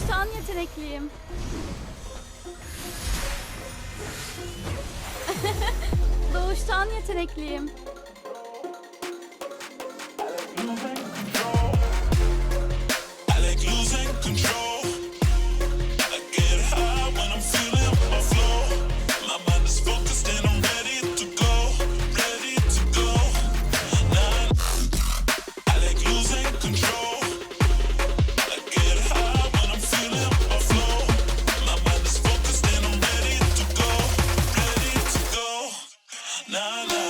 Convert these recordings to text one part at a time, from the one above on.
Doğuştan yetenekliyim. Doğuştan yetenekliyim. I like losing control. Nah, nah.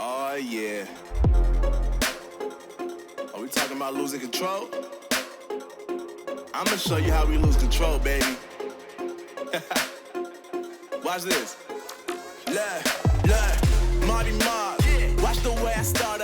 Oh yeah. Are we talking about losing control? I'm gonna show you how we lose control, baby. Watch this. Look, look, Marty Mark. Watch the way I start.